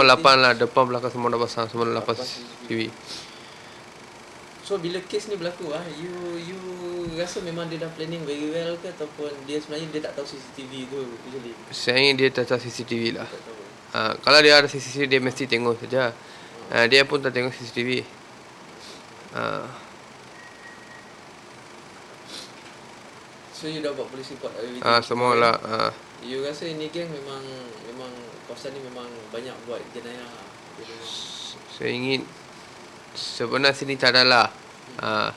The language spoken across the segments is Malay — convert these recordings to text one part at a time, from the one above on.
Semua lapan lah, depan belakang semua dah pasang, semua dah Lapan CCTV. So bila kes ni berlaku ah, you you rasa memang dia dah planning very well ke ataupun dia sebenarnya dia tak tahu CCTV tu usually. Ingin dia tak tahu CCTV lah. Tak tahu. Ha, kalau dia ada CCTV, dia mesti tengok saja. Ha, dia pun tak tengok CCTV. Ha, So you dah buat police report everything. ha, semua lah. Ha. You rasa ini geng memang kawasan ni memang banyak buat jenayah. Saya ingin sebenarnya sini tak ada lah. Ha,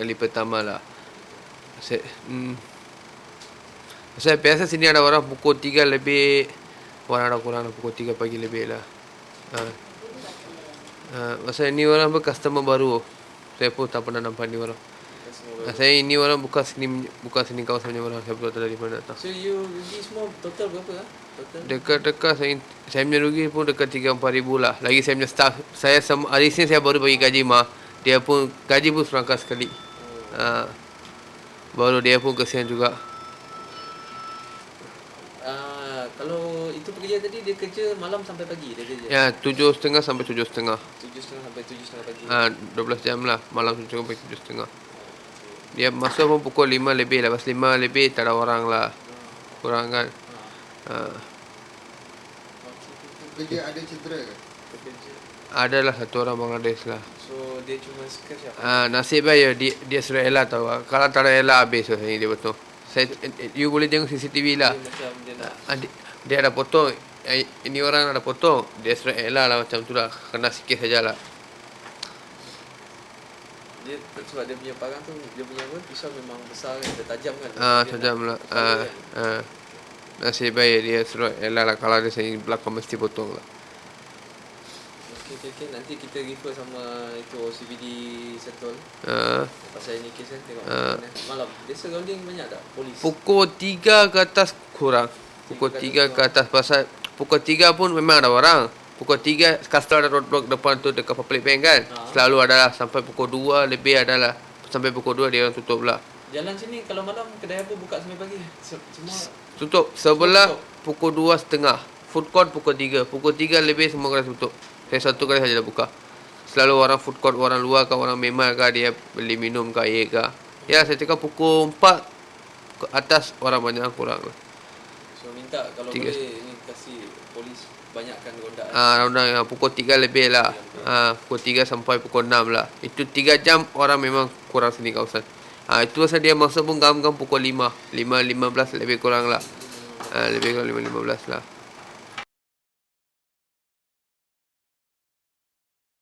kali pertama lah. Saya, hmm, saya biasa sini ada orang pukul 3 lebih orang ada kurang pukul 3 pagi lebih lah. Ha. Ha, masa ini orang ber customer baru. Saya pun tak pernah nampak ni orang. Ha, saya ini orang bukan sini bukan sini kawasan ni orang. Saya tahu dari mana datang. So you rugi semua total berapa ah? Total? Dekat-dekat saya saya punya rugi pun dekat 3 4 ribu lah. Lagi saya punya staff. Saya sem- hari ni saya baru bagi gaji mah. Dia pun gaji pun serangkah sekali. Oh. Ha. Baru dia pun kesian juga. Ah, kalau itu pekerja tadi dia kerja malam sampai pagi dia kerja. Ya, tujuh setengah sampai tujuh setengah. Tujuh setengah sampai tujuh setengah pagi. Ha, 12 jam lah. Malam tujuh sampai tujuh setengah. Dia masuk pun pukul 5 lebih. Lepas 5 lebih tak ada orang lah. Kurang kan. Ha. Kerja ada cedera ke? Pekerja. Adalah satu orang Bangladesh lah. So dia cuma scratch apa? Ah, nasib baik dia dia suruh elak tahu. Kalau tak ada elak habis tu saya dia betul. Saya you boleh tengok CCTV lah. Dia Ah, dia, dia ada potong. Eh, ini orang ada potong. Dia suruh elak lah macam tu lah. Kena sikit sajalah. Dia sebab dia punya parang tu dia punya apa pisau memang besar kan dia tajam kan. Ah, Dia tajam lah. Ah, kan. ah. Nasib baik dia suruh elak lah. Kalau dia saya belakang mesti potong lah. Okay, okay, okay. Nanti kita refer sama itu OCBD settle Ah, pasal ini kes kan tengok Ah. malam. Dia surrounding banyak tak polis? pukul 3 ke atas kurang. Pukul Tiga 3 ke ke atas pasal pukul 3 pun memang ada orang. Pukul 3 kastel ada roadblock depan tu dekat public bank kan. Ah. Selalu ada lah sampai pukul 2 lebih ada lah. Sampai pukul 2 dia orang tutup lah. Jalan sini kalau malam kedai apa buka sampai pagi? Se- Semua Tutup sebelah tutup. pukul 2 setengah. Food court pukul 3. Pukul 3 lebih semua kedai tutup. Saya satu kali saja dah buka. Selalu orang food court orang luar ke orang memang ke dia beli minum ke air ke. Ya saya cakap pukul 4 ke atas orang banyak kurang lah. So minta kalau Tiga. boleh ni kasih polis banyakkan rondaan. Ah, uh, pukul 3 lebih lah. Ah, pukul 3 sampai pukul 6 lah. Itu 3 jam orang memang kurang sini kawasan. Ah, itu pasal dia masuk pun gam-gam pukul 5. 5 15 lebih kurang lah. Ah, lebih kurang 5 15 lah.